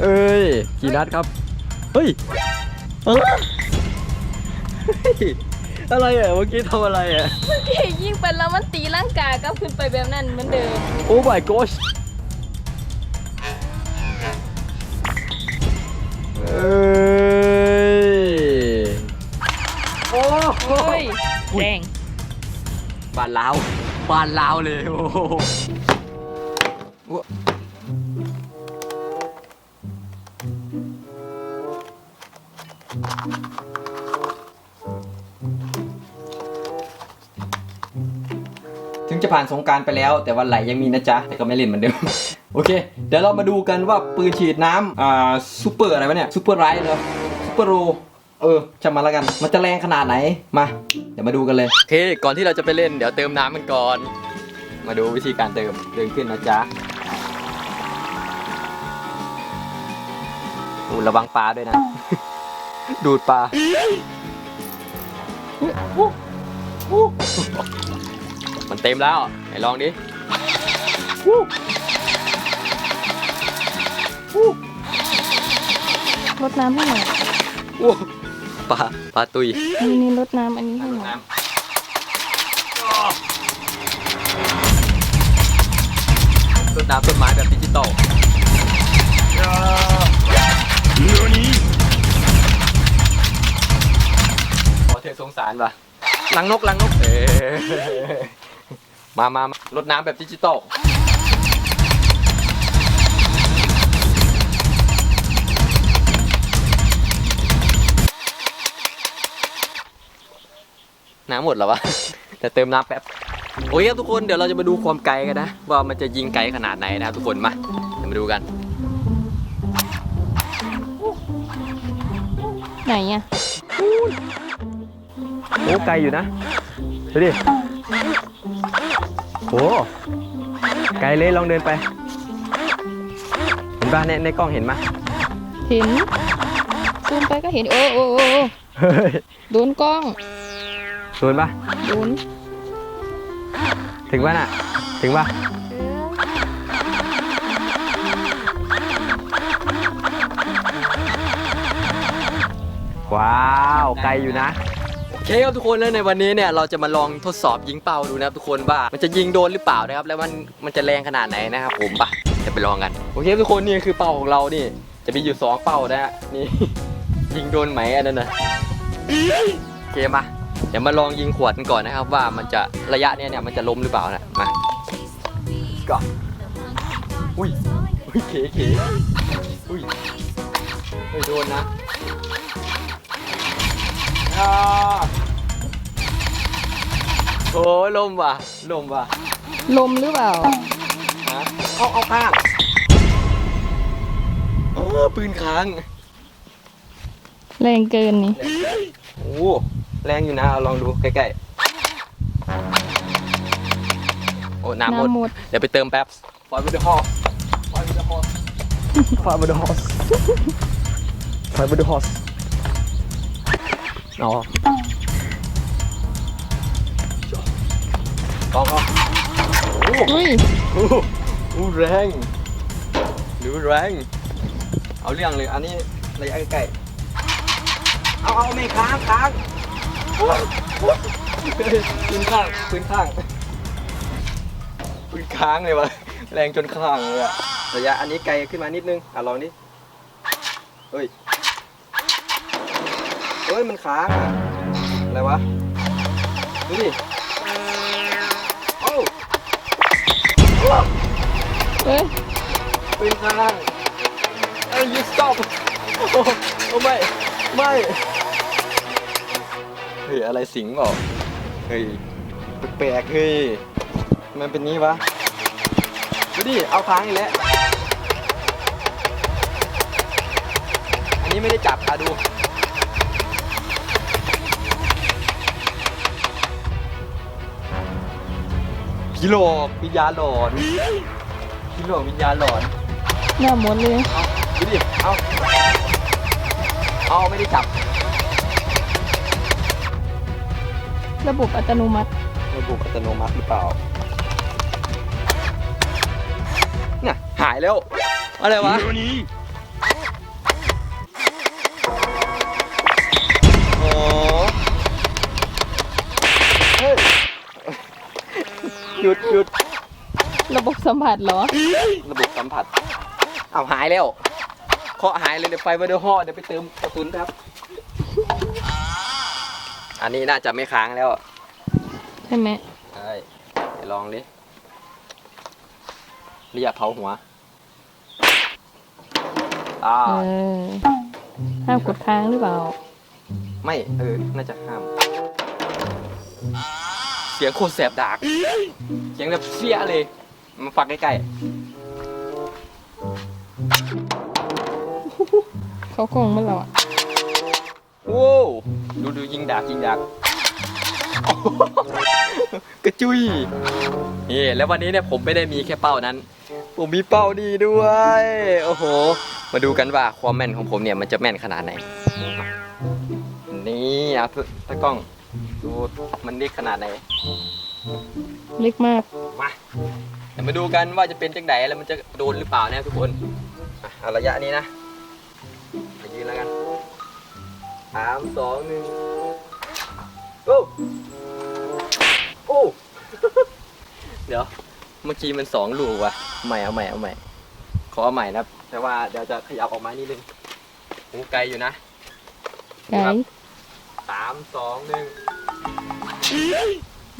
เอ้ย กี่นัดครับ เฮ้ยเอ้ยเฮ้ยอะไรอะเมื่อกี้ทำอะไรอะพี่ยิ่งเป็นแล้วมันตีร่างกายก็ขึ้นไปแบบนั้นเหมือนเดิม โอ้ my gosh เอ้ย โอ้โห เฮ้ยแรงบานลาวบานลาวเลย โอ้โห ถึงจะผ่านสงกรารไปแล้ว แต่วันไหลยังมีนะจ๊ะ แต่ก็ไม่เล่นเหมือนเดิม โอเค เดี๋ยวเรามาดูกันว่าปืนฉีดน้ำอ่าซูเปอร์อะไรวะเนี่ยซูเปอร์ไรท์เหรอซูเปอร์โรเออจะมาแล้วกัน มันจะแรงขนาดไหน มา เดี๋ยวมาดูกันเลย โอเค ก่อนที่เราจะไปเล่น เดี๋ยวเติมน้ำกันก่อน มาดูวิธีการเติมเดินขึ้นนะจ๊ะอูระวังปลาด้วยนะ ดูดปลา มันเต็มแล้วไหนลองดิรดน้ำให้หน่อยโอ้ปลาปลาตุยอันนี้รดน้ำอันนี้ให้หน่อยน้ำต้นน้ำต้นไม้แบบดิจิตอลขอเธอสงสารป่ะลังนกลังนกเออ มามามารดน้ำแบบดิจิตอลน้ำหมดแล้ววะ แต่เติมน้ำแป๊บ โอเคครับทุกคนเดี๋ยวเราจะมาดูความไกลกันนะ ว่ามันจะยิงไกลขนาดไหนนะครับทุกคนมาเดี๋ยวมาดูกัน ไหนอะโอ้ไกลอยู่นะ ดูดิ โอ้ไกลเลยลองเดินไป เห็นป่ะในในกล้องเห็นไหมเห็นซูมไปก็เห็น โอ้โอ้โอ้โอ้เฮ้ยโดนกล้องโดนป่ะโดนถึงป่ะน่ะ ถึงป่ะว้าว ไกลอยู่นะ โอเคครับทุกคนแล้วในวันนี้เนี่ยเราจะมาลองทดสอบยิงเป้าดูนะครับทุกคนว่ามันจะยิงโดนหรือเปล่านะครับ แล้วมันมันจะแรงขนาดไหนนะครับผมปะจะไปลองกันโอเคทุกคนนี่คือเป้าของเรานี่ จะมีอยู่สองเป้านะฮะนี่ ยิงโดนไหมอันนั้นนะโอเคมาเดี๋ยวมาลองยิงขวดกันก่อนนะครับ ว่ามันจะระยะเนี้ยเนี่ยมันจะล้มหรือเปล่านะมาก็อุ้ยอุ้ยเขเขอุ้ยไม่โดนนะ อ่าโอ้ยลมว่ะ ลมว่ะลมหรือเปล่า ฮะเอาเอาข้างเออปืนค้าง แรงเกินนี่ โอ้ แรงอยู่นะ เอาลองดูใกล้ๆ โอ้ น้ำหมด น้ำหมด เดี๋ยวไปเติมแป๊บฟอยวิดฮอสฟอยวิดฮอสฟอยวิดฮอสฟอยวิดฮอส อ๋อลองเอาโอ้อุ้ยโหโอ้แรงดูแรง เอาเรื่องเลย อันนี้ระยะใกล้ๆเอาเอาไม่ค้างค้างปืนข้างปืนข้างปืนค้างเลยวะแรงจนข้างเลยอะระยะอันนี้ไกลขึ้นมานิดนึง อะลองดิเฮ้ยเฮ้ยมันค้างอะอะไรวะ ดูดิโอ้เอ้ยปืนข้างเอ้ย you stop โอ้โอ้ไม่ ไม่ เฮ้ย อะไรสิงเปล่าเฮ้ย แปลกๆเฮ้ย มันเป็นงี้วะ ดูดิ เอาค้างอีกแล้ว อันนี้ไม่ได้จับอะดู พี่หลอกวิญญาณหลอนพี่หลอกวิญญาณหลอนหน้าหมดเลยเอาดูดิเอาเอาไม่ได้จับระบบอัตโนมัติระบบอัตโนมัติหรือเปล่าน่ะหายแล้วอะไรวะ หยุดหยุดระบบสัมผัสเหรอ ระบบสัมผัส เอาหายแล้ว เคาะหายเลยเดี๋ยวไปมาเดี๋ยวห่อเดี๋ยวไปเติมกระสุนครับ อันนี้น่าจะไม่ค้างแล้วใช่ไหมใช่ไปลองดิเรียกเผาหัวอ่าเออห้ามกดค้างหรือเปล่า ไม่ เออ น่าจะห้าม เสียงโคตรแสบดาก เสียงแบบเสียเลย มาฟังใกล้เขาโกงมันเราอะๆ โว้วดูดูยิงดากยิงดากกระจุยนี่แล้ววันนี้เนี่ยผมไม่ได้มีแค่เป้านั้น ผมมีเป้าดีด้วย โอ้โห มาดูกันว่าความแม่นของผมเนี่ยมันจะแม่นขนาดไหน นี่อะตากล้อง ดูมันเล็กขนาดไหน เล็กมาก มาเดี๋ยวมาดูกันว่าจะเป็นจังไดแล้วมันจะโดนหรือเปล่านะทุกคนอะเอาระยะนี้นะไปยืนแล้วกันสามสองหนึ่งโอ้โอ้เดี๋ยวเมื่อกี้มันสองลูกว่ะใหม่เอาใหม่เอาใหม่ ขอเอาใหม่นะแต่ว่าเดี๋ยวจะขยับออกมานิดนึงโอ้ไกลอยู่นะไก่ สามสองหนึ่ง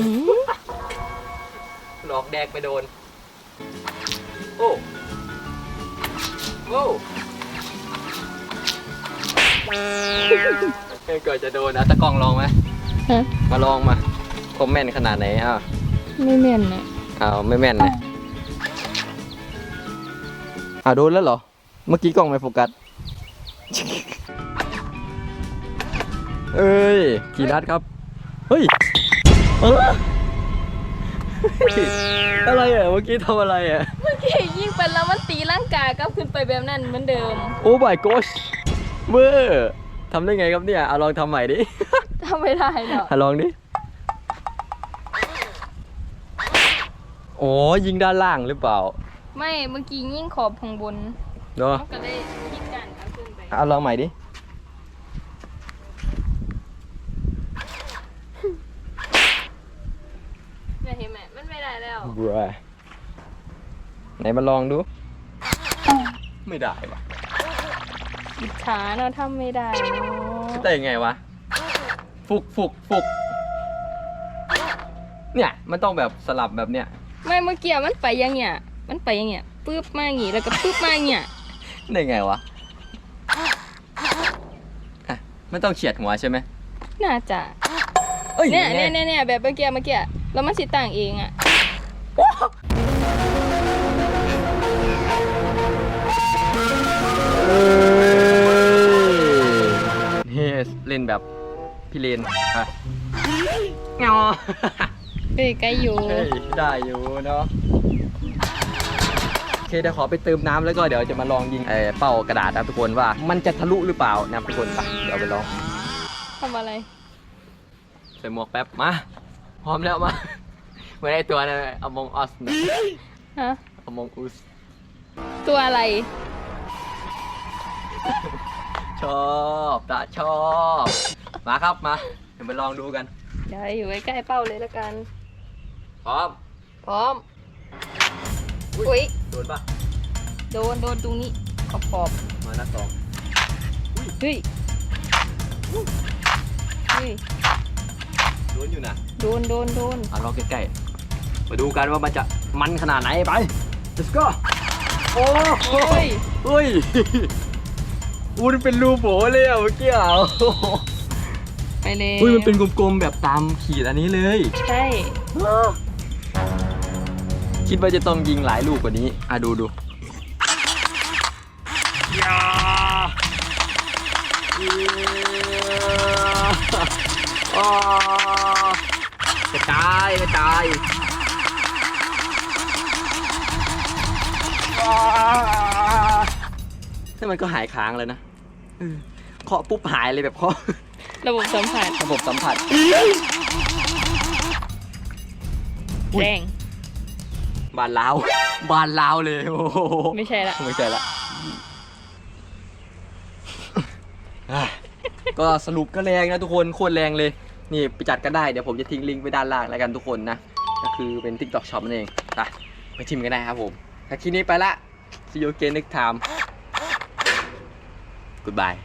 อืมหลอกแดกไปโดน โอ้โอ้เกิดจะโดนนะตะกล้องลองไหมฮะมาลองมาคอมเมนต์ขนาดไหนอ้าวไม่แม่นนะอ้าวไม่แม่นเลยอ้าวโดนแล้วเหรอ เมื่อกี้กล้องไม่โฟกัส เอ้ยกี่นัดครับ เฮ้ย เออเฮ้ยอะไรอะเมื่อกี้ทำอะไรอะ เมื่อกี้ยิงไปแล้วมันตีร่างกายก็ขึ้นไปแบบนั้นเหมือนเดิม โอ้ my gosh เวอร์ทำได้ไงครับเนี่ยเอาลองทำใหม่ดิทำไม่ได้หรอกอะลองดิ โอ้ยิงด้านล่างหรือเปล่า ไม่ เมื่อกี้ยิงขอบข้างบนเนาะมันก็ได้คิดกันเอาขึ้นไปเอาลองใหม่ดิ เนี่ยเห็นไหมมันไม่ได้แล้ว บรไหนมาลองดู ไม่ได้วะอิจฉาเนาะทำไม่ได้เนาะได้ยังไงวะ ฟุกฟุกฟุกเนี่ยมันต้องแบบสลับแบบเนี้ยไม่เมื่อกี้มันไปอยังเงี้ยมันไปอยังเงี้ยปึ๊บมาอย่างงี้แล้วก็ปึ๊บมาอย่างเงี้ยได้ไงวะอะมันต้องเฉียดหัวใช่ไหมน่าจะเอ้ยเนี่ยไง เนี่ยเนี่ยเนี่ยแบบเมื่อกี้เมื่อกี้แล้วมันสิต่างเองอะเอ้ย นี่เล่นแบบพี่เลนอะเงาเฮ้ยใกล้อยู่ เฮ้ยได้อยู่เนาะโอเคเดี๋ยวขอไปเติมน้ำแล้วก็เดี๋ยวจะมาลองยิงเอ่อเป้ากระดาษนะครับทุกคนว่า มันจะทะลุหรือเปล่านะครับทุกคนไปเดี๋ยวไปลองทำอะไร ใส่หมวกแป๊บมา พร้อมแล้วมาเห มือนไอตัวนั้นอมองออสนะฮะอมองอุสตัวอะไร ชอบตาชอบ มาครับมา เดี๋ยวไปลองดูกัน เดี๋ยวอยู่ใกล้ๆเป้าเลยแล้วกัน พร้อม พร้อม อุ้ยโดนปะโดนโดนตรงนี้ขอบขอบมานัดสองเฮ้ยเฮ้ย โดนอยู่นะ โดนโดนโดนเอาลองใกล้ๆ มาดูกันว่ามันจะมันขนาดไหนไป let's go โอ้โหเฮ้ยเฮ้ยอุ้ยมันเป็นรูโบเลยอะเมื่อกี้อะไปเลยอุ้ยมันเป็นกลมๆแบบตามขีดอันนี้เลย ใช่คิดว่าจะต้องยิงหลายลูกกว่านี้ อะดูดูยากระจายกระจายันก็หายค้างเลยนะเออคาะปุ๊บหายเลยแบบเคาะ ระบบสัมผัสระบบสัมผัสแรงบานลาวบานลาวเลยโอ้ไม่ใช่ละ ไม่ใช่ละก็สรุปก็แรงนะทุกคนโคตรแรงเลย นี่ไปจัดก็ได้เดี๋ยวผมจะทิ้งลิงก์ไปด้านล่างแล้วกันทุกคนนะ ก็คือเป็น TikTok ช็อปนั่นเองไปชิมกันได้ครับผม ถ้าคลิปนี้ไปละซีโอเกนนึกถาม goodbye.